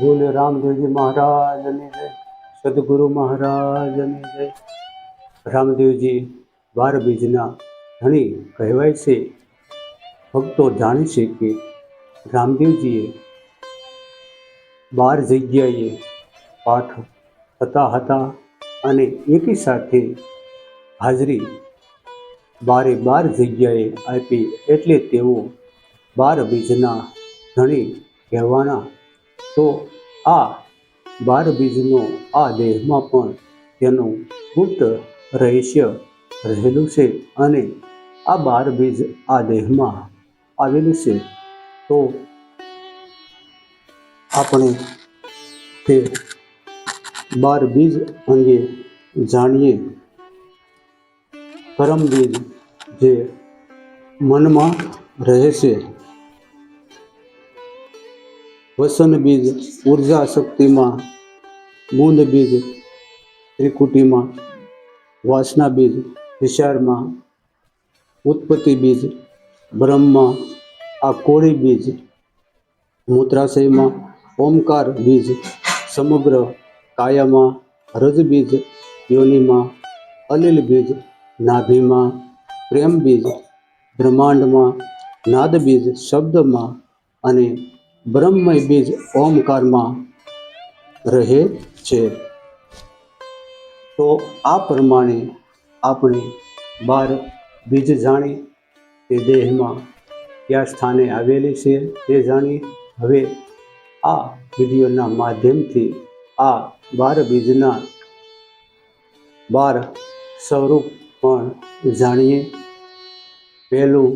બોલે રામદેવજી મહારાજની જય સદગુરુ મહારાજની જય રામદેવજી બાર બીજના ધણી કહેવાય છે, ભક્તો જાણે છે કે રામદેવજીએ બાર જગ્યાએ પાઠ થતા હતા અને એકી સાથે હાજરી બારે બાર જગ્યાએ આપી, એટલે તેઓ બાર બીજના ધણી કહેવાના તો આ બાર બીજનો આ દેહમાં પણ તેનું ગુપ્ત રહસ્ય રહેલું છે અને આ બાર બીજ આ દેહમાં આવેલું છે. તો આપણે તે બાર બીજ અંગે જાણીએ. કરમ બીજ જે મનમાં રહે છે. વસન બીજ, ઊર્જા શક્તિમાં મૂંદ બીજ, ત્રિકુટીમાં, વાસના બીજ વિચારમાં ઉત્પત્તિ બીજ, બ્રહ્મમાં, આ કોળી બીજ, મૂત્રાશયમાં, ઓમકાર બીજ, સમગ્ર કાયામાં, રજ બીજ, યોનિમાં અલિલ બીજ, નાભીમાં, પ્રેમ બીજ, બ્રહ્માંડમાં, નાદ બીજ, શબ્દમાં અને બ્રહ્મય બીજ ઓમકારમાં રહે છે. તો આ પ્રમાણે આપણે બાર બીજ જાણી તે દેહમાં કયા સ્થાને આવેલી છે તે જાણી હવે આ વિડીયોના માધ્યમથી આ બાર બીજના બાર સ્વરૂપ પણ જાણીએ. પહેલું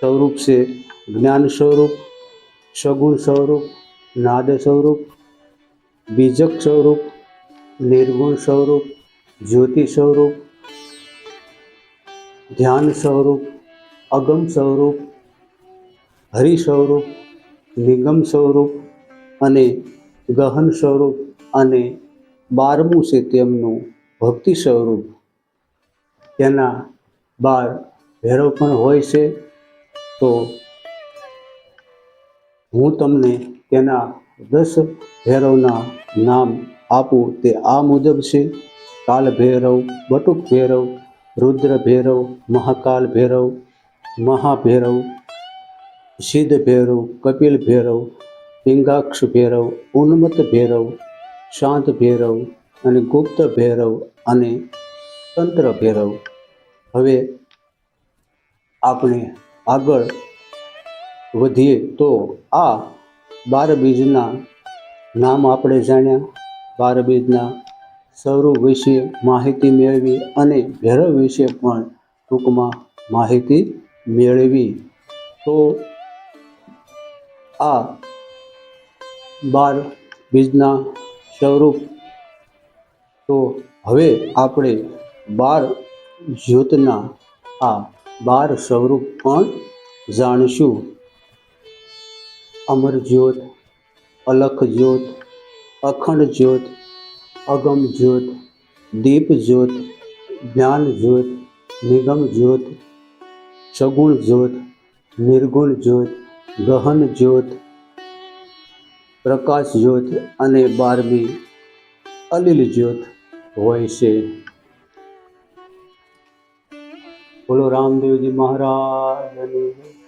સ્વરૂપ છે જ્ઞાન સ્વરૂપ સગુણ સ્વરૂપ, નાદ સ્વરૂપ, બીજક સ્વરૂપ, નિર્ગુણ સ્વરૂપ, જ્યોતિ સ્વરૂપ, ધ્યાન સ્વરૂપ, અગમ સ્વરૂપ, હરિ સ્વરૂપ, નિગમ સ્વરૂપ અને ગહન સ્વરૂપ અને બારમું છે તેમનું ભક્તિ સ્વરૂપ. તેના બાર ભૈરવ પણ હોય છે, તો હું તમને તેના દસ ભૈરવના નામ આપું તે આ મુજબ છે. કાલ ભૈરવ, બટુક ભૈરવ, રુદ્ર ભૈરવ, મહાકાલ ભૈરવ, મહાભૈરવ, સિદ્ધ ભૈરવ, કપિલ ભૈરવ, પિંગાક્ષ ભૈરવ ઉન્મત ભૈરવ, શાંત ભૈરવ અને ગુપ્ત ભૈરવ અને તંત્ર ભૈરવ. હવે આપણે આગળ વધીએ તો આ બાર બીજના નામ આપણે જાણ્યા. બાર બીજના સ્વરૂપ વિશે માહિતી મેળવી અને ભૈરવ વિશે પણ ટૂંકમાં માહિતી મેળવી. તો આ બાર બીજના સ્વરૂપ. તો હવે આપણે બાર જ્યોતના આ બાર સ્વરૂપ પણ જાણીશું. અમર જ્યોત અલખ જ્યોત, અખંડ જ્યોત, અગમ જ્યોત, દીપ જ્યોત, જ્ઞાન જ્યોત, નિગમ જ્યોત, સગુણ જ્યોત, નિર્ગુણ જ્યોત, ગહન જ્યોત, પ્રકાશ જ્યોત અને બારમી અલિલ જ્યોત હોય છે બોલો રામદેવજી મહારાજની.